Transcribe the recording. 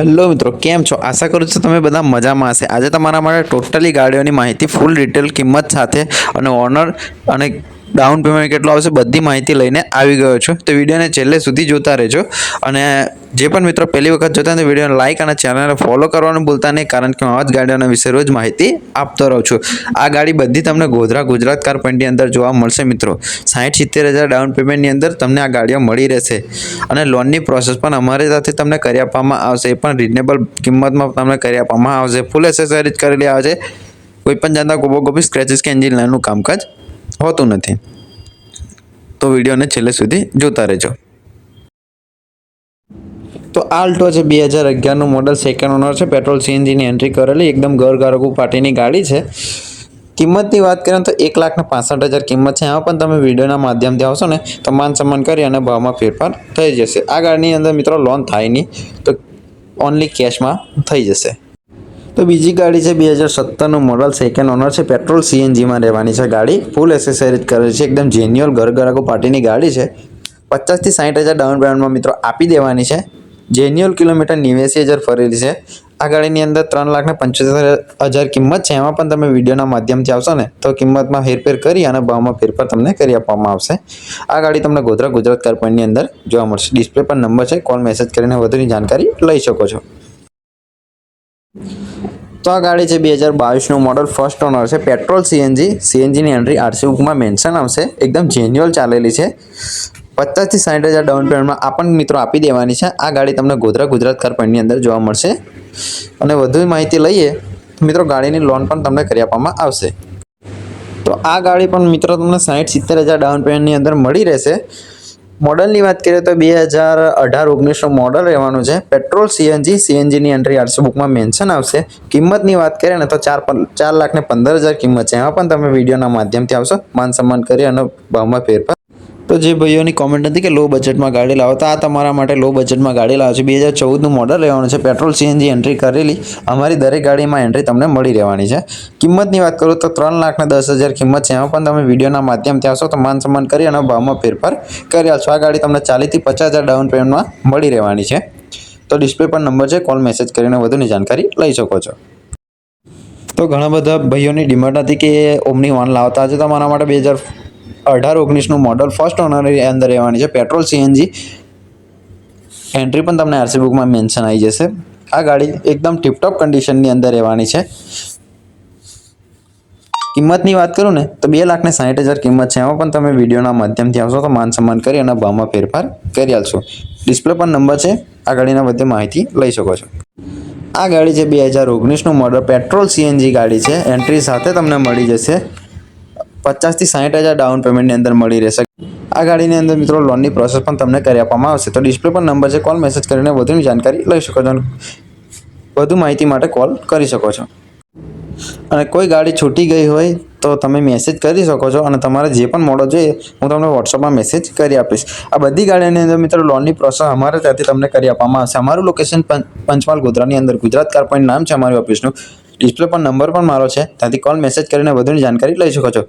Hello મિત્રો, કેમ છો? આશા કરું છું તમે બધા મજામાં હશે. આજે તમારા માટે ટોટલી ગાડીઓની માહિતી, ફૂલ ડિટેલ, કિંમત સાથે અને ઓનર અને ડાઉન પેમેન્ટ કેટલું આવશે બધી માહિતી લઈને આવી ગયો છું. તો વિડીયોને છેલ્લે સુધી જોતા રહેજો. અને જે પણ મિત્રો પહેલી વખત જોતા હોય વિડીયોને લાઇક અને ચેનલને ફોલો કરવાનું ભૂલતા નહીં, કારણ કે હું આવા જ ગાડીઓના વિશે રોજ માહિતી આપતો રહું છું. આ ગાડી બધી તમને ગોધરા ગુજરાત કાર પોઈન્ટની અંદર જોવા મળશે મિત્રો. સાઠ સિત્તેર હજાર ડાઉન પેમેન્ટની અંદર તમને આ ગાડીઓ મળી રહેશે. અને લોનની પ્રોસેસ પણ અમારી સાથે તમને કરી આપવામાં આવશે. એ પણ રિઝનેબલ કિંમતમાં તમને કરી આપવામાં આવશે. ફૂલ એસેસરીઝ કરેલી આવે છે. કોઈ પણ જાતના ગોબો ગોબી સ્ક્રેચિસ કે એન્જિન લાઈનનું કામકાજ હોતું નથી. તો વિડીયોને છેલ્લે સુધી જોતા રહેજો. તો આલ્ટો છે બે હજાર અગિયારનું મોડલ સેકન્ડ ઓનર છે પેટ્રોલ સીએનજીની એન્ટ્રી કરેલી, એકદમ ગરગારગુ પાર્ટીની ગાડી છે. કિંમતની વાત કરીએ તો એક લાખને પાસઠ હજાર કિંમત છે. એમાં પણ તમે વિડીયોના માધ્યમથી આવશો ને, તો માન સન્માન કરી અને ભાવમાં ફેરફાર થઈ જશે. આ ગાડીની અંદર મિત્રો લોન થાય નહીં, તો ઓનલી કેશમાં થઈ જશે. તો બીજી ગાડી છે બે હજાર સત્તરનું મોડલ સેકન્ડ ઓનર છે પેટ્રોલ સીએનજીમાં રહેવાની છે ગાડી. ફૂલ એસેસરીઝ કરેલી છે, એકદમ જેન્યુઅલ ઘર ઘરાકો પાર્ટીની ગાડી છે. પચાસથી સાઠ હજાર ડાઉન પેમેન્ટમાં મિત્રો આપી દેવાની છે. જેન્યુઅલ કિલોમીટર નેવ્યાસી હજાર ફરેલી છે. આ ગાડીની અંદર ત્રણ લાખ ને પંચોતેર હજાર કિંમત છે. એમાં પણ તમે વિડીયોના માધ્યમથી આવશો ને, તો કિંમતમાં હેરફેર કરી અને ભાવમાં ફેરફાર તમને કરી આપવામાં આવશે. આ ગાડી તમને ગોધરા ગુજરાત કાર પોઈન્ટની અંદર જોવા મળશે. ડિસ્પ્લે પર નંબર છે કોલ મેસેજ કરીને વધુની જાણકારી લઈ શકો છો. તો આ ગાડી છે બે હજાર બાવીસનું મોડલ ફર્સ્ટ ઓનર છે પેટ્રોલ સીએનજી સીએનજીની એન્ટ્રી આરસી બુકમાં મેન્શન આવશે. એકદમ જેન્યુઅલ ચાલેલી છે. પચાસથી સાઠ હજાર ડાઉન પેમેન્ટમાં પણ મિત્રો આપી દેવાની છે. આ ગાડી તમને ગોધરા ગુજરાત કાર અંદર જોવા મળશે. અને વધુ માહિતી લઈએ, મિત્રો ગાડીની લોન પણ તમને કરી આપવામાં આવશે. તો આ ગાડી પણ મિત્રો તમને સાઠ સિત્તેર હજાર ડાઉન પેમેન્ટની અંદર મળી રહેશે. મોડલની વાત કરીએ તો બે હજાર અઢાર ઓગણીસનું મોડલ રહેવાનું છે. પેટ્રોલ, સીએનજી, સીએનજીની એન્ટ્રી આરસી બુકમાં મેન્શન આવશે. કિંમતની વાત કરીએ ને તો ચાર ચાર લાખ ને પંદર હજાર કિંમત છે. એમાં પણ તમે વિડીયોના માધ્યમથી આવશો. માન સન્માન કરી અને ભાવમાં ફેરફાર તો જે ભાઈઓની કોમેન્ટ હતી કે લો બજેટમાં ગાડી લાવો તો આ તમારા માટે લો બજેટમાં ગાડી લાવો છે બે હજાર ચૌદનું મોડલ રહેવાનું છે. પેટ્રોલ સીએનજી એન્ટ્રી કરેલી. અમારી દરેક ગાડીમાં એન્ટ્રી તમને મળી રહેવાની છે. કિંમતની વાત કરું તો ત્રણ લાખને દસ હજાર કિંમત છે. એમાં પણ તમે વિડીયોના માધ્યમથી આવશો તો માન સન્માન કરી અને ભાવમાં ફેરફાર કરી આવશો આ ગાડી તમને ચાલીસથી પચાસ હજાર ડાઉન પેમેન્ટમાં મળી રહેવાની છે. તો ડિસ્પ્લે પર નંબર છે. કોલ મેસેજ કરીને વધુની જાણકારી લઈ શકો છો. તો ઘણા બધા ભાઈઓની ડિમાન્ડ હતી કે ઓમની વાન લાવતા આજે તમારા માટે બે હજાર અઢાર, ઓગણીસનું મોડલ ફર્સ્ટ ઓનરની અંદર રહેવાની છે પેટ્રોલ સીએનજી એન્ટ્રી પણ તમને આરસી બુકમાં મેન્શન આવી જશે. આ ગાડી એકદમ ટિપટોપ કન્ડિશનની અંદર રહેવાની છે. કિંમતની વાત કરું ને, તો બે લાખને સાહીઠ હજાર કિંમત છે. એમાં પણ તમે વિડીયોના માધ્યમથી આવશો તો માન સન્માન કરી અને ભાવમાં ફેરફાર કરી આપશો ડિસ્પ્લે પર નંબર છે. આ ગાડીના બધે માહિતી લઈ શકો છો. આ ગાડી છે બે હજાર ઓગણીસનું મોડલ પેટ્રોલ સીએનજી ગાડી છે. એન્ટ્રી સાથે તમને મળી જશે. પચાસથી સાઠ હજાર ડાઉન પેમેન્ટની અંદર મળી રહેશે. આ ગાડીની અંદર મિત્રો લોનની પ્રોસેસ પણ તમને કરી આપવામાં આવશે. તો ડિસ્પ્લે પર નંબર છે કોલ મેસેજ કરીને વધુની જાણકારી લઈ શકો છો વધુ માહિતી માટે કોલ કરી શકો છો. અને કોઈ ગાડી છૂટી ગઈ હોય તો તમે મેસેજ કરી શકો છો અને તમારે જે પણ મોડો જોઈએ, હું તમને વોટ્સઅપમાં મેસેજ કરી આપીશ. આ બધી ગાડીની અંદર મિત્રો લોનની પ્રોસેસ અમારે ત્યાંથી તમને કરી આપવામાં આવશે. અમારું લોકેશન પંચમહાલ ગોધરાની અંદર. ગુજરાત કાર પોઈન્ટ નામ છે અમારી ઓફિસનું ડિસ્પ્લે પર નંબર પણ મારો છે. ત્યાંથી કોલ મેસેજ કરીને વધુની જાણકારી લઈ શકો છો.